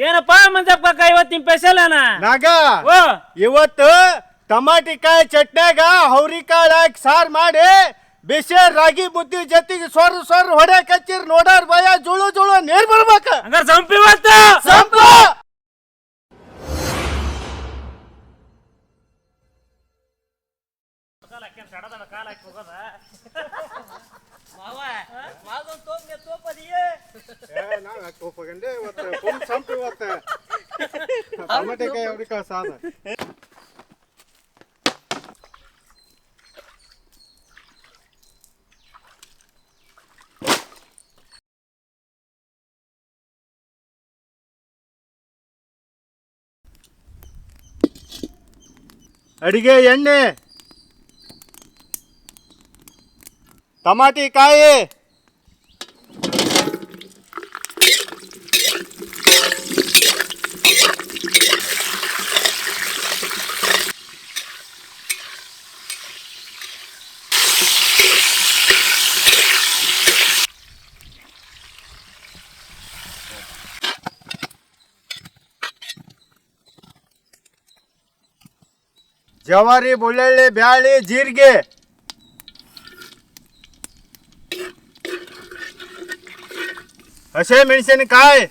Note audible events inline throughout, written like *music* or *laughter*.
ಏನಪ್ಪ ಮಂಜಪ್ಪ ಇವತ್ತು ನಿಮ್ ಸ್ಪೆಷಲ್ ಅನ ನಾಗ ಓ. ಇವತ್ತು ಟಮಾಟಿಕಾಯಿ ಚಟ್ನಾಗ ಹೌರಿಕಾಳು ಹಾಕಿ ಸಾರು ಮಾಡಿ ಬಿಸಿ ರಾಗಿ ಬುದ್ಧಿ ಜೊತೆಗೆ ಸ್ವರ್ ಸೊರ್ ಹೊಡೆ ಕಚ್ಚಿರ್ ನೋಡಾರ್ ಭಯ ಜುಳು ಜುಳು ನೀರ್ ಬರ್ಬೇಕ. ಹಂಗಾರ ಸಂಪಿ ಇವತ್ತು? ಸಂಪು! ಟಮಾಟಿಕಾಯಿ ಹೌರಿಕಾಳು ಸಾರು ಅಡಿಗೆ ಎಣ್ಣೆ. ಟಮಾಟಿ ಕಾಯಿ. ಜವಾರಿ ಬೆಳ್ಳುಳ್ಳಿ ಬ್ಯಾಳಿ ಜೀರಿಗೆ ಹಸೆ ಮೆಣಸಿನಕಾಯಿ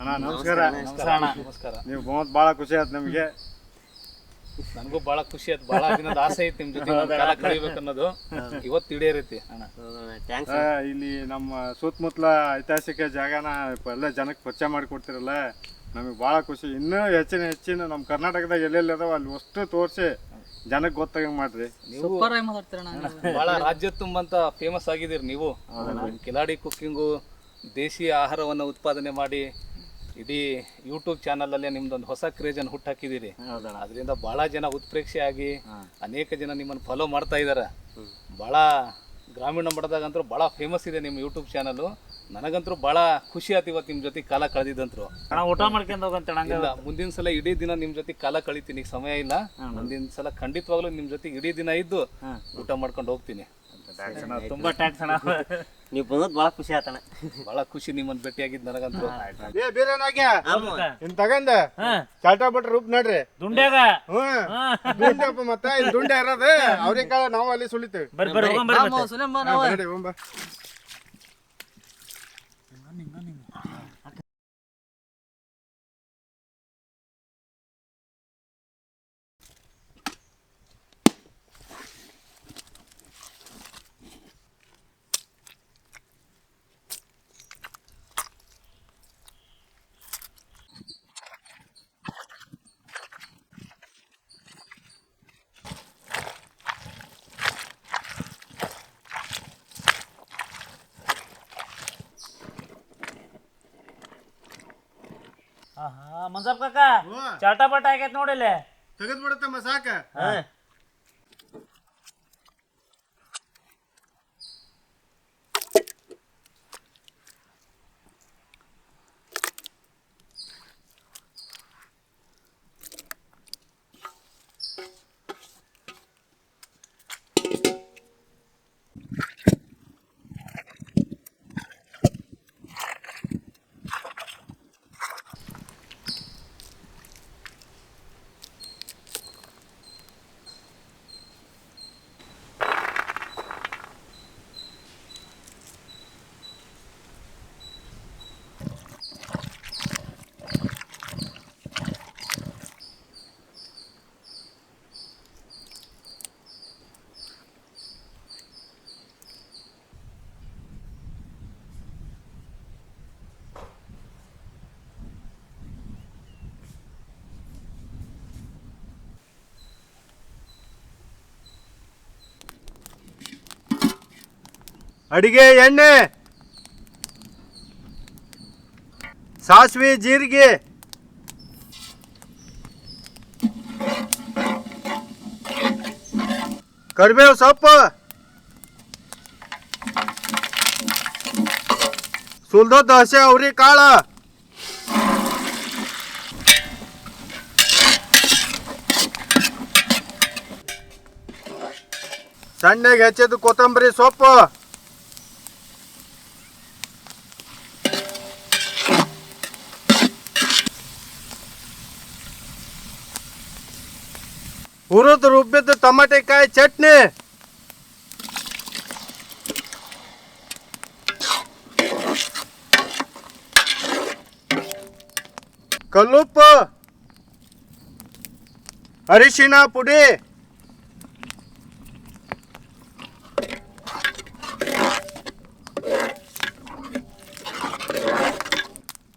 ಅಣ್ಣ ನಮಸ್ಕಾರ. ನಮಸ್ಕಾರ ಅಣ್ಣ ನಮಸ್ಕಾರ. ನೀವು ಬಹುತ್ ಭಾಳ ಖುಷಿ ಆಯ್ತು ನಮಗೆ. ನನಗೂ ಬಹಳ ಖುಷಿ ಆಯ್ತು. ಬಹಳ ದಿನದ ಆಸೆ ಐತಿ ನಿಮ್ ಜೊತೆ ಒಂದ್ ಕಾಲ ಕಳಿಬೇಕು ಅನ್ನೋದು. ಇವತ್ತು ಈಡೇರೈತಿ ಅಣ್ಣ. ಆ, ಇಲ್ಲಿ ನಮ್ಮ ಸುತ್ತಮುತ್ತಲ ಐತಿಹಾಸಿಕ ಜಾಗನ ಎಲ್ಲ ಜನಕ್ಕೆ ಪರಿಚಯ ಮಾಡಿಕೊಡ್ತಿರಲ್ಲ ನಮಗೆ ಭಾಳ ಖುಷಿ. ಇನ್ನೂ ಹೆಚ್ಚಿನ ಹೆಚ್ಚಿನ ನಮ್ಮ ಕರ್ನಾಟಕದಾಗ ಎಲ್ಲೆಲ್ಲಿ ಅದಾವ ಅಲ್ಲಿ ಅಷ್ಟು ತೋರಿಸಿ ಜನಕ್ಕೆ ಗೊತ್ತಾಗಂಗೆ ಮಾಡ್ರಿ. ನೀವು ಬಹಳ ರಾಜ್ಯ ತುಂಬಂತ ಫೇಮಸ್ ಆಗಿದ್ದೀರಿ ನೀವು. ಕಿಲಾಡಿ ಕುಕ್ಕಿಂಗು ದೇಶೀಯ ಆಹಾರವನ್ನು ಉತ್ಪಾದನೆ ಮಾಡಿ ಇಡೀ ಯೂಟ್ಯೂಬ್ ಚಾನಲ್ ಅಲ್ಲೇ ನಿಮ್ದೊಂದು ಹೊಸ ಕ್ರೇಜನ್ನು ಹುಟ್ಟಾಕಿದ್ದೀರಿ. ಅದರಿಂದ ಬಹಳ ಜನ ಉತ್ಪ್ರೇಕ್ಷೆ ಆಗಿ ಅನೇಕ ಜನ ನಿಮ್ಮನ್ನು ಫಾಲೋ ಮಾಡ್ತಾ ಇದ್ದಾರೆ. ಬಹಳ ಗ್ರಾಮೀಣ ಮಟ್ಟದಾಗಂತೂ ಬಹಳ ಫೇಮಸ್ ಇದೆ ನಿಮ್ಮ ಯೂಟ್ಯೂಬ್ ಚಾನಲ್ ನನಗಂತೂ ಬಹಳ ಖುಷಿ ಆಯ್ತು ಇವತ್ತು ನಿಮ್ಮ ಜೊತೆ ಕಾಲ ಕಳೆದಿದ್ದಂತರು ಅಣ್ಣ ಊಟ ಮಾಡ್ಕೊಂಡು ಹೋಗಂತ ಮುಂದಿನ ಸಲ ಇಡೀ ದಿನ ನಿಮ್ಮ ಜೊತೆ ಕಾಲ ಕಳಿತೀನಿ ಸಮಯ ಇಲ್ಲ. ಮುಂದಿನ ಸಲ ಖಂಡಿತವಾಗ್ಲೂ ನಿಮ್ ಜೊತೆ ಇಡೀ ದಿನ ಇದ್ದು ಊಟ ಮಾಡ್ಕೊಂಡು ಹೋಗ್ತೀನಿ. ತುಂಬಾ ಟ್ಯಾಕ್ಸ್ ಅಣ್ಣ. ನೀವು ಬಂದದ್ ಭಾಳ ಖುಷಿ ಆತಣ್ಣ ಬಹಳ ಖುಷಿ ನಿಮ್ಮನ್ನ ಭೇಟಿಯಾಗಿದ್ದು ನನಗಂತೂ. ಏ ಬೀರನಾಗ್ಯ ಇನ್ ತಗಂದ? ಚಾಟ ಬಿಟ್ರೆ ರೂಪ್ ನೋಡ್ರಿ. ದುಂಡ್ಯಾಗ? ಹ್ಮ್ ದುಂಡಪ್ಪ ಮತ್ತ ಇಲ್ಲಿ ದುಂಡ ಇರೋದು ಅವ್ರಿಗೆ ನಾವು ಅಲ್ಲಿ ಸುಳಿತೇವೆ. ಬರ್ರಿ ಬರ್ರಿ. ಮಂಜಪ್ಪ ಕಾಕ ಚಾಟ ಪಟ ಆಗೈತ್ ನೋಡಿಲ್ಲ ತೆಗೆದ್ ಬಿಡುತ್ತಮ್ಮ ಸಾಕ. ಅಡಿಗೆ ಎಣ್ಣೆ. ಸಾಸಿವೆ ಜೀರಿಗೆ. ಕರಿಬೇವು ಸೊಪ್ಪು. ಸುಲ್ದದ್ದು ಹಸೆ ಅವ್ರಿ ಕಾಳು. ಸಣ್ಣಗೆ ಹೆಚ್ಚಿದ ಕೊತ್ತಂಬರಿ ಸೊಪ್ಪು. ಹುರಿದು ರುಬ್ಬಿದ ಟಮಾಟೆಕಾಯಿ ಚಟ್ನಿ ಕಲ್ಲುಪ್ಪು ಅರಿಶಿಣ ಪುಡಿ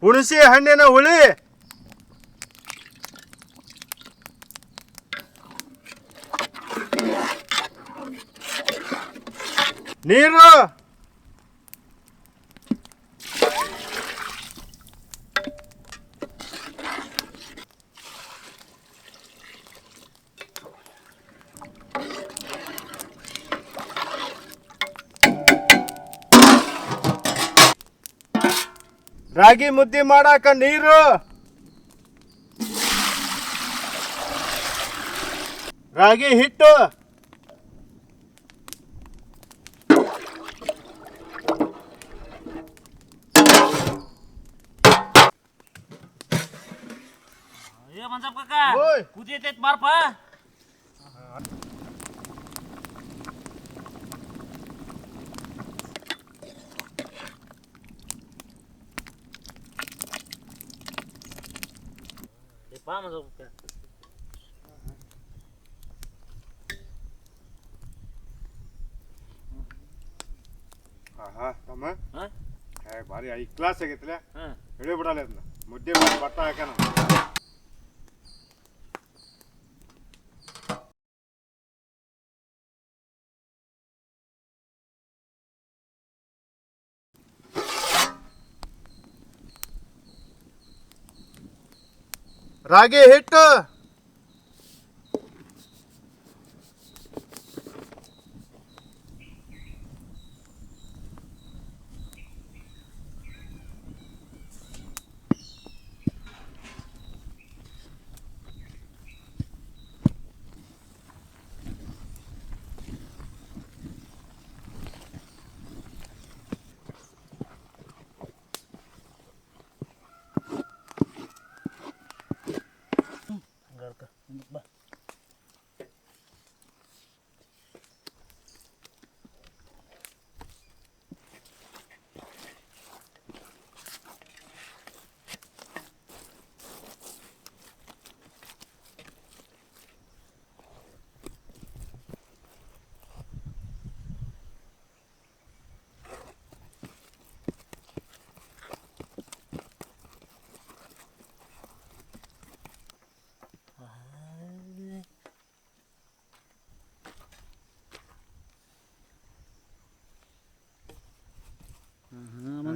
ಹುಣಸೆ ಹಣ್ಣಿನ ಹುಳಿ ನೀರು. ರಾಗಿ ಮುದ್ದೆ ಮಾಡಾಕ ನೀರು. ರಾಗಿ ಹಿಟ್ಟು ಏ ಮಂಜಪ್ಪ ಕಾಕ ಓಯ್. ಕುದಿಯತೈತ್ ಬಾರಪ್ಪ ಏ ಬಾ ಮಂಜಪ್ಪ ಕಾಕ. ಆಹಾ ತಮ್ಮ ಹಾ? ಏ, ಭಾರಿ ಐ ಕ್ಲಾಸ್ ಆಗೈತಿಲ್ಲ ಹಾ. ಹೇಳಿ ಬಿಡಲ್ಲ ಅದನ್ನ ಮುದ್ದೆ ಮಾಡಿ ಭತ್ತ ಹಾಕೋಣ ರಾಗಿ ಹಿಟ್ಟು.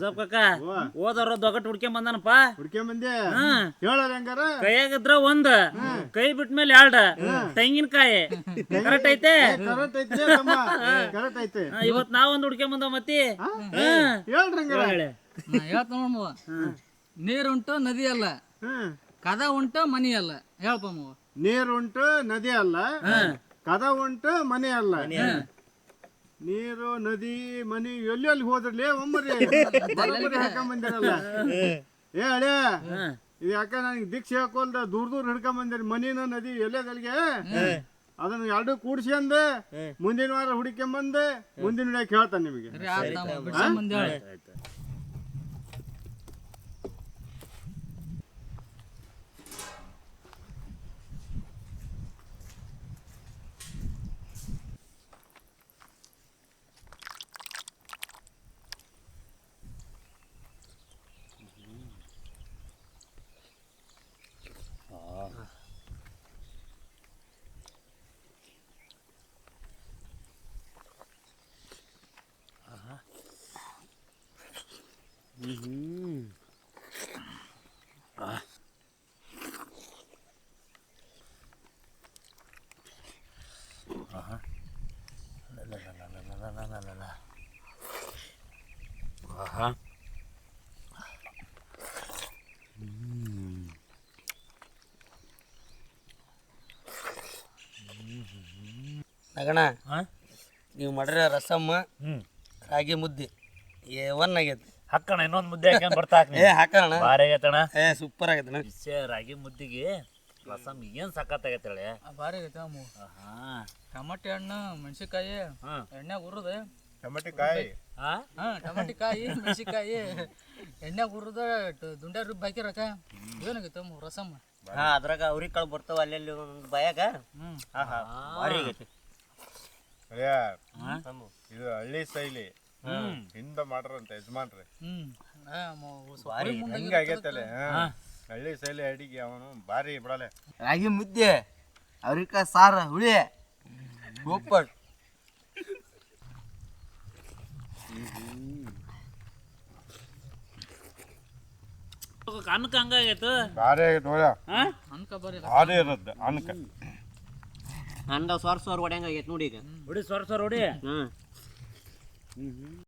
ಮಂಜಪ್ಪ ಕಾಕ. ಓ. ಹೋದವ್ರ ದೊಗಟ್ ಹುಡ್ಕೊಂಡ್ ಬಂದಾನಪ್ಪ ಹ್ಮ್ ಹೇಳಲ್ಲ ಹೆಂಗಾರ? ಕೈಯಾಗಿದ್ರ ಒಂದ್ ಕೈ ಬಿಟ್ಮೇಲೆ ಎರಡ್. ತೆಂಗಿನಕಾಯಿ. ಕರೆಕ್ಟ್ ಐತೆ? ಕರೆಕ್ಟ್ ಐತಿ ಇವತ್ ನಾವ್ ಒಂದ್ ಹುಡ್ಕೊಂಡ್ ಬಂದ ಮತ್ತಿ ಹೇಳ್ರಿ ಹೇಳ್ತ ನೋಡ್ಮವ ನೀರುಂಟು ನದಿ ಅಲ್ಲ. ಹ್ಮ್ ಕದ ಉಂಟು ಮನಿ ಅಲ್ಲ. ಹೇಳ್ಪ ನೀರ್ ನೀರುಂಟು ನದಿ ಅಲ್ಲ. ಕದ ಉಂಟು ಮನೆ ಅಲ್ಲ. ನೀರು ನದಿ ಮನಿ ಎಲ್ಲೆಲ್ಲಿ ಹೋದ್ರಲ್ಲೇ? ಹೋದ್ರಲೇ ಒಮ್ಮರಿ *laughs* ಬರೋಬ್ಬರಿ ಹಾಕೊಂಡ್ ಬಂದಿರಲ್ಲ. *laughs* ಏ ಹಳೆ ಇದು ಯಾಕ ನನಗೆ ದೀಕ್ಷೆ ಹಾಕೋಲ್ದ ದೂರ ದೂರ ಹಿಡ್ಕೊಂಡ್ ಬಂದಿರಿ? ಮನಿನ ನದಿ ಎಲ್ಲದಲ್ಲಿಗೆ ಅದನ್ನ ಎರಡು ಕೂಡ್ಸಿ ಅಂದೆ ಮುಂದಿನ ವಾರ ಹುಡುಕೊಂಬಂದೆ ಮುಂದಿನ ಹಿಡಿಯಕ್ಕೆ ಹೇಳ್ತಾನೆ ನಿಮಗೆ. ನಗಣ? ನೀವು ಮಾಡ್ರ ರಸಮ್ಮ ರಾಗಿ ಮುದ್ದೆ. ಏ ಒನ್ ಆಗೈತಿ. ಹಾಕಣ ಇನ್ನೊಂದು ಮುದ್ದೆ ಹಾಕೊಂಡು ಬರ್ತಾ ಏ ಹಾಕೋಣ ಬಾರಿ ಆಗೈತಣ ಏ ಸೂಪರ್ ಆಗೈತಣ ಬಿಸಿ ರಾಗಿ ಮುದ್ದಿಗೆ ರಸಮ್ ಏನ್ ಸಖತ್ ಹೇಳಿ. ಭಾರಿ ಆಗೈತೆ ಅಮ್ಮ. ಆಹಾ. ಟಮಾಟೆ ಹಣ್ಣು ಮೆಣಸಿನ್ಕಾಯಿ ಹಾ. ಎಣ್ಣೆ ಹುರಿದ. ಟಮಾಟಿ ಕಾಯಿ ಹಾ? ಹಾ ಟಮಾಟಿ ಕಾಯಿ ಮೆಣಸಿನ್ಕಾಯಿ ಎಣ್ಣೆ ಹುರಿದ ದುಂಡೆ ರುಬ್ಬಿ ಹಾಕಿರಕ ಏನಾಗೈತೆ ಅಮ್ಮ ರಸಮ್ ಹಾ ಅದ್ರಾಗ ಅವ್ರಿಗೆ ಕಾಳು ಬರ್ತಾವ ಅಲ್ಲೆಲ್ಲಿ ಒಂದು ಬಾಯಾಗ? ಹ್ಞೂ ಹಾ ಹಾ. ಭಾರಿ ಆಗೈತಿ ಅಯ್ಯ ಇದು ಹಳ್ಳಿ ಶೈಲಿ ಹಿಂದ ಮಾಡ್ರಂತ ಯಜಮಾನ್ರಿ. ಹಂಗ ಆಗೈತಲ್ಲ ಹಳ್ಳಿ ಶೈಲಿ ಅಡಿಗೆ ಅವನು ಭಾರಿ ಬಿಡಲೆ. ರಾಗಿ ಮುದ್ದೆ ಅವ್ರಿಕ ಸಾರ ಹುಳಿ ಒಪ್ಪಟ್ ಅನ್ಕ ಹಂಗಾಗೈತು ಭಾರಿ ಆಗೈತೆ ನೋಡ ಹಾ? ಅನ್ಕ ಬರೀ ಭಾರಿ ಇರುತ್ತೆ ಅನ್ಕ ಅಂದ ಸ್ವರ್ ಸ್ವರ್ ಹೊಡ್ಯಂಗ ಆಗೈತೆ ನೋಡಿ ಈಗ. ಹೊಡಿ ಸ್ವರ್ ಸ್ವರ್ ಹೊಡಿ Hı hı.